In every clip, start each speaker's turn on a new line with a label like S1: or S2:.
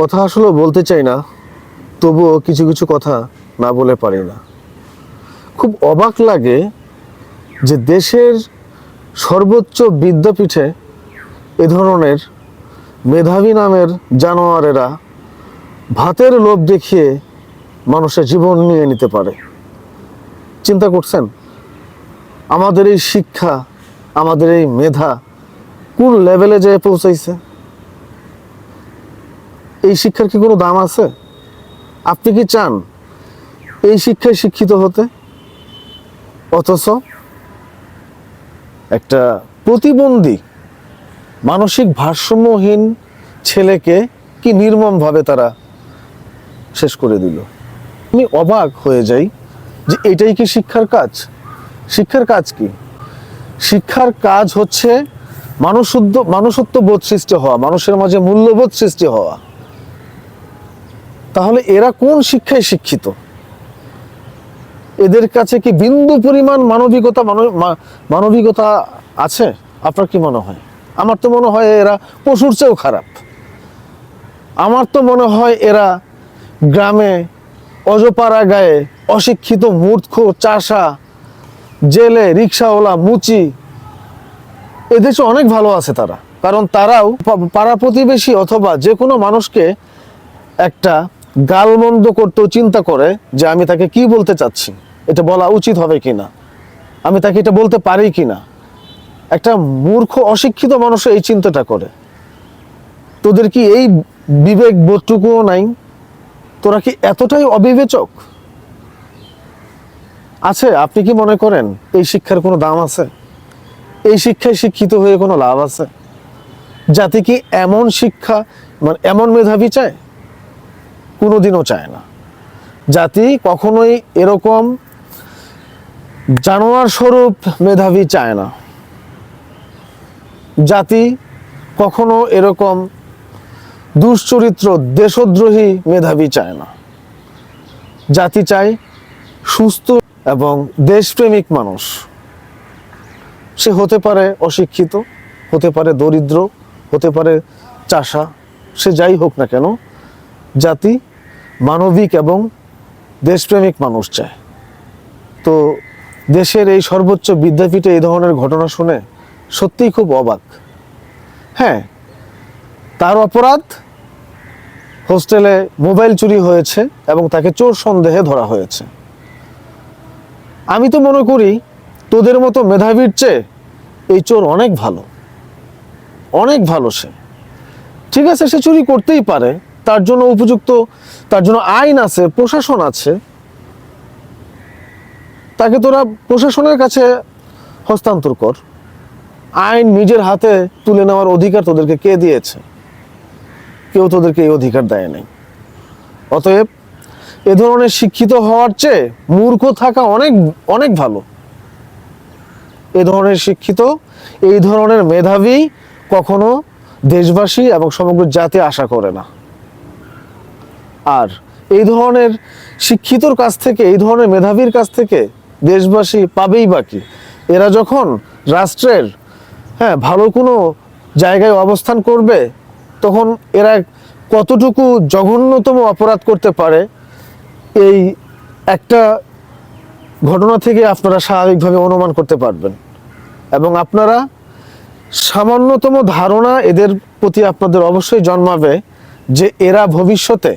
S1: কথা আসলে বলতে চাই না, তবুও কিছু কিছু কথা না বলে পারি না। খুব অবাক লাগে যে দেশের সর্বোচ্চ বিদ্যাপীঠে এ ধরনের মেধাবী নামের জানোয়ারেরা ভাতের লোভ দেখিয়ে মানুষের জীবন নিয়ে নিতে পারে। চিন্তা করছেন? আমাদের এই শিক্ষা, আমাদের এই মেধা কোন লেভেলে যেয়ে পৌঁছাইছে? এই শিক্ষার কি কোনো দাম আছে? আপনি কি চান এই শিক্ষায় শিক্ষিত হতে? অথচ একটা প্রতিবন্ধী, মানসিক ভারসাম্যহীন ছেলেকে কি নির্মমভাবে তারা শেষ করে দিল? আমি অবাক হয়ে যাই যে এটাই কি শিক্ষার কাজ? শিক্ষার কাজ কি? শিক্ষার কাজ হচ্ছে মানুষত্ব মানুষত্ব বোধ সৃষ্টি হওয়া, মানুষের মাঝে মূল্যবোধ সৃষ্টি হওয়া। তাহলে এরা কোন শিক্ষায় শিক্ষিত? এদের কাছে কি বিন্দু পরিমাণ মানবিকতা মানবিকতা আছে? আপনার কি মনে হয়? আমার তো মনে হয় এরা পশুর চেয়েও খারাপ। আমার তো মনে হয় এরা গ্রামে, অজপাড়া গায়ে অশিক্ষিত, মূর্খ, চাষা, জেলে, রিক্সাওয়ালা, মুচি এদেশে অনেক ভালো আছে তারা। কারণ তারাও পাড়া প্রতিবেশী অথবা যে কোনো মানুষকে একটা গালমন্দ করতেও চিন্তা করে যে আমি তাকে কি বলতে চাচ্ছি, এটা বলা উচিত হবে কিনা, আমি তাকে এটা বলতে পারি কি না একটা মূর্খ, অশিক্ষিত মানুষ এই চিন্তাটা করে। তোদের কি এই বিবেক বোধটুকুও নাই? তোরা কি এতটাই অবিবেচক? আছে, আপনি কি মনে করেন এই শিক্ষার কোনো দাম আছে? এই শিক্ষায় শিক্ষিত হয়ে কোনো লাভ আছে? জাতি কি এমন শিক্ষা মানে এমন মেধাবী চায়? কোনোদিনও চায় না। জাতি কখনোই এরকম জানোয়ার স্বরূপ মেধাবী চায় না। জাতি কখনো এরকম দুশ্চরিত্র দেশদ্রোহী মেধাবী চায় না। জাতি চায় সুস্থ এবং দেশপ্রেমিক মানুষ। সে হতে পারে অশিক্ষিত, হতে পারে দরিদ্র, হতে পারে চাষা, সে যাই হোক না কেন, জাতি মানবিক এবং দেশপ্রেমিক মানুষ চায়। তো দেশের এই সর্বোচ্চ বিদ্যাপীঠে এই ধরনের ঘটনা শুনে সত্যিই খুব অবাক। হ্যাঁ তার অপরাধ, হোস্টেলে মোবাইল চুরি হয়েছে এবং তাকে চোর সন্দেহে ধরা হয়েছে। আমি তো মনে করি তোদের মতো মেধাবীর চেয়ে এই চোর অনেক ভালো। অনেক ভালো সে। ঠিক আছে, সে চুরি করতেই পারে তার জন্য উপযুক্ত, তার জন্য আইন আছে, প্রশাসন আছে। তাকে তোরা প্রশাসনের কাছে হস্তান্তর কর। আইন নিজের হাতে তুলে নেওয়ার অধিকার তোদেরকে কে দিয়েছে? কেউ তোদেরকে এই অধিকার দেয় নাই। অতএব এ ধরনের শিক্ষিত হওয়ার চেয়ে মূর্খ থাকা অনেক অনেক ভালো। এ ধরনের শিক্ষিত, এই ধরনের মেধাবী কখনো দেশবাসী এবং সমগ্র জাতি আশা করে না। আর এই ধরনের শিক্ষিতর কাছ থেকে, এই ধরনের মেধাবীর কাছ থেকে দেশবাসী পাবেই বাকি এরা যখন রাষ্ট্রের হ্যাঁ ভালো কোনো জায়গায় অবস্থান করবে, তখন এরা কতটুকু জঘন্যতম অপরাধ করতে পারে, এই একটা ঘটনা থেকে আপনারা স্বাভাবিকভাবে অনুমান করতে পারবেন। এবং আপনারা সামান্যতম ধারণা এদের প্রতি আপনাদের অবশ্যই জন্মাবে যে এরা ভবিষ্যতে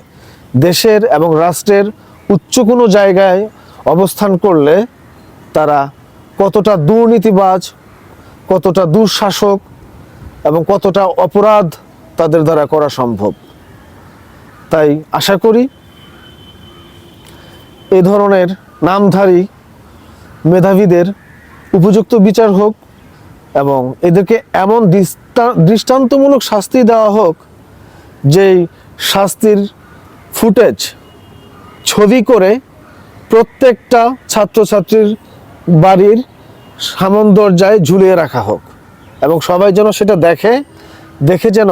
S1: দেশের এবং রাষ্ট্রের উচ্চ কোনো জায়গায় অবস্থান করলে তারা কতটা দুর্নীতিবাজ, কতটা দুঃশাসক এবং কতটা অপরাধ তাদের দ্বারা করা সম্ভব। তাই আশা করি এ ধরনের নামধারী মেধাবীদের উপযুক্ত বিচার হোক এবং এদেরকে এমন দৃষ্টা- দৃষ্টান্তমূলক শাস্তি দেওয়া হোক, যেই শাস্তির ফুটেজ, ছবি করে প্রত্যেকটা ছাত্রছাত্রীর বাড়ির সামন দরজায় ঝুলিয়ে রাখা হোক এবং সবাই যেন সেটা দেখে দেখে যেন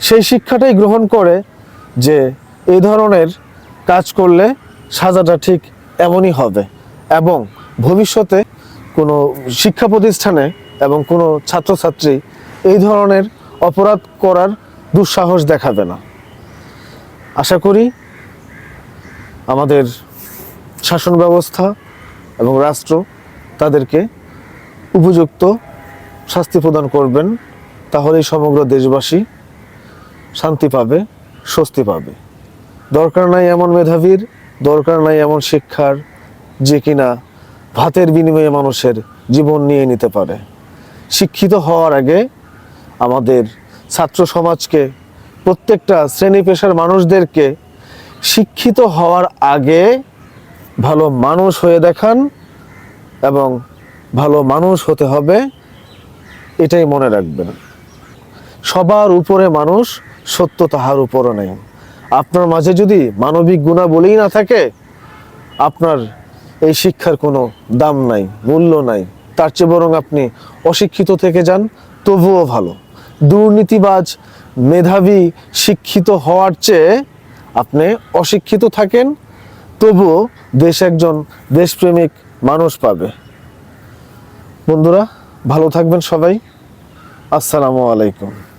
S1: সেই শিক্ষাটাই গ্রহণ করে যে এই ধরনের কাজ করলে সাজাটা ঠিক এমনই হবে এবং ভবিষ্যতে কোনো শিক্ষা প্রতিষ্ঠানে এবং কোনো ছাত্রছাত্রী এই ধরনের অপরাধ করার দুঃসাহস দেখাবে না। আশা করি আমাদের শাসন ব্যবস্থা এবং রাষ্ট্র তাদেরকে উপযুক্ত শাস্তি প্রদান করবেন, তাহলেই সমগ্র দেশবাসী শান্তি পাবে, স্বস্তি পাবে। দরকার নাই এমন মেধাবীর, দরকার নাই এমন শিক্ষার, যে কিনা ভাতের বিনিময়ে মানুষের জীবন নিয়ে নিতে পারে। শিক্ষিত হওয়ার আগে আমাদের ছাত্র সমাজকে প্রত্যেকটা শ্রেণি পেশার মানুষদেরকে শিক্ষিত হওয়ার আগে ভালো মানুষ হয়ে দেখান এবং ভালো মানুষ হতে হবে, এটাই মনে রাখবেন। সবার উপরে মানুষ, সত্য তাহার উপরও নেই। আপনার মাঝে যদি মানবিক গুণাবলীই না থাকে, আপনার এই শিক্ষার কোনো দাম নাই, মূল্য নাই। তার চেয়ে বরং আপনি অশিক্ষিত থেকে যান, তবুও ভালো। দুর্নীতিবাজ মেধাবী, শিক্ষিত হওয়ার চেয়ে আপনি অশিক্ষিত থাকেন তবু দেশ একজন দেশপ্রেমিক মানুষ পাবে। বন্ধুরা, ভালো থাকবেন সবাই। আসসালামু আলাইকুম।